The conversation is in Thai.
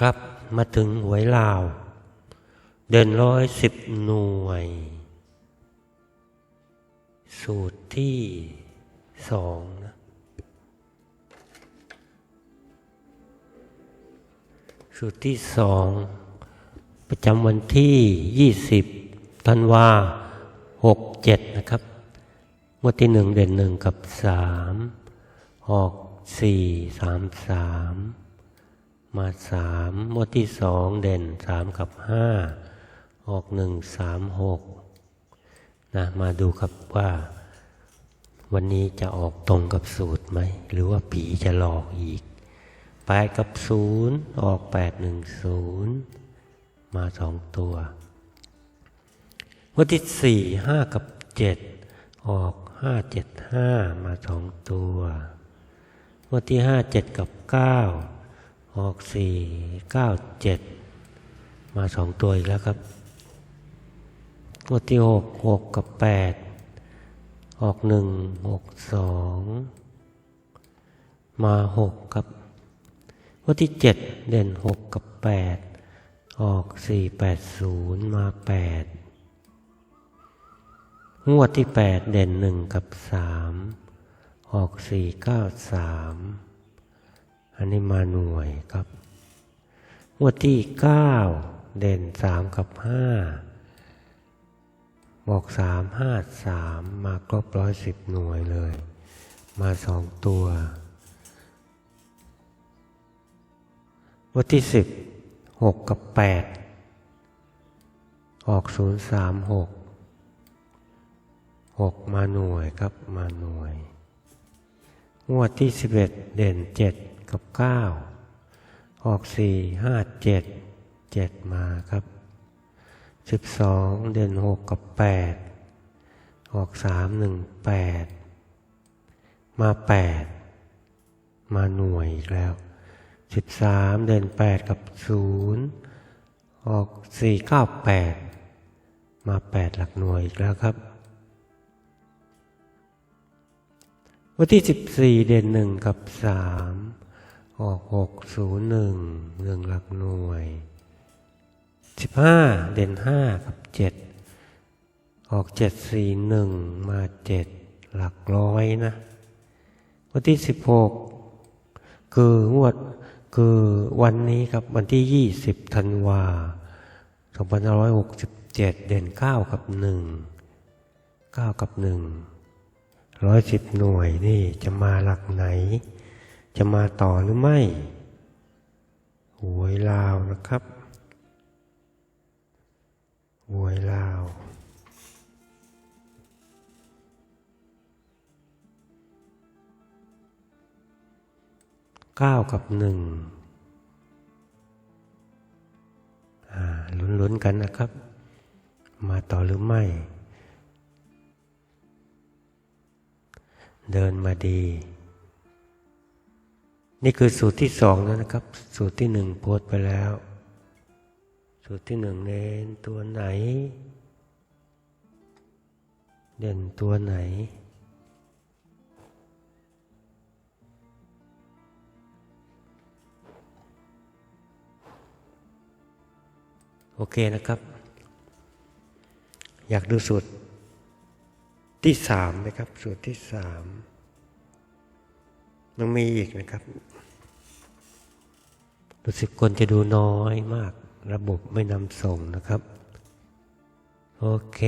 ครับมาถึงหวยลาว เดินร้อยสิบหน่วย สูตรที่สองนะสูตรที่สอง ประจำวันที่ยี่สิบธันวาหกเจ็ดนะครับงวดที่หนึ่งเด่นหนึ่งกับสามออกสี่สามสาม มาสามงวดที่สองเด่นสามกับห้าออกหนึ่งสามหกนะมาดูครับว่า วันนี้จะออกตรงกับสูตรไหม หรือว่าผีจะหลอกอีกแปดกับศูนย์ออกแปดหนึ่งศูนย์มาสองตัววันที่สี่ห้ากับเจ็ดออกห้าเจ็ดห้ามาสองตัววันที่ห้าเจ็ดกับเก้า ออกสี่เก้าเจ็ดมาสองตัวอีกแล้วครับวันที่หกหกกับแปดออกหนึ่งหกสองมาหกครับวันที่เจ็ดเด่นหกกับแปดออกสี่แปดศูนย์มาแปดงวดที่แปดเด่นหนึ่งกับสามออกสี่เก้าสาม อันนี้มาหน่วยครับงวดที่เก้าเด่นสามกับห้าบอกสามห้าสามมาครบร้อยสิบหน่วยเลย มาสองตัววันที่สิบหกกับแปดออกศูนย์สามหกหกมาหน่วยครับมาหน่วย งวดที่สิบเอ็ดเด่นเจ็ด กับเก้าออกสี่ห้าเจ็ดเจ็ดมาครับสิบสองเด่นหกกับแปดออกสามหนึ่งแปดมาแปดมาหน่วยอีกแล้วสิบสามเด่นแปดกับศูนย์ออกสี่เก้าแปดมาแปดหลักหน่วยอีกแล้วครับ วันที่สิบสี่เด่นหนึ่งกับสาม ออกหกศูนย์หนึ่งหนึ่งหลักหน่วยสิบห้าเด่นห้ากับเจ็ดออกเจ็ดสี่หนึ่งมาเจ็ดหลักร้อยนะวันที่สิบหกคืองวดคือวันนี้ครับวันที่ยี่สิบธันวาสองพันห้าร้อยหกสิบเจ็ดเด่นเก้ากับหนึ่งเก้ากับหนึ่งร้อยสิบหน่วยนี่จะมาหลักไหน จะมาต่อหรือไม่หวยลาวนะครับหวยลาว เก้ากับหนึ่งลุ้นๆกันนะครับ มาต่อหรือไม่ เดินมาดี นี่คือสูตรที่สองแล้วนะครับ สูตรที่หนึ่งโพสไปแล้ว สูตรที่หนึ่งเน้นตัวไหน เด่นตัวไหน โอเคนะครับ อยากดูสูตรที่สามนะครับ สูตรที่สาม ยังมีอีกนะครับรู้สึกคนจะดูน้อยมาก ระบบไม่นำส่งนะครับ โอเค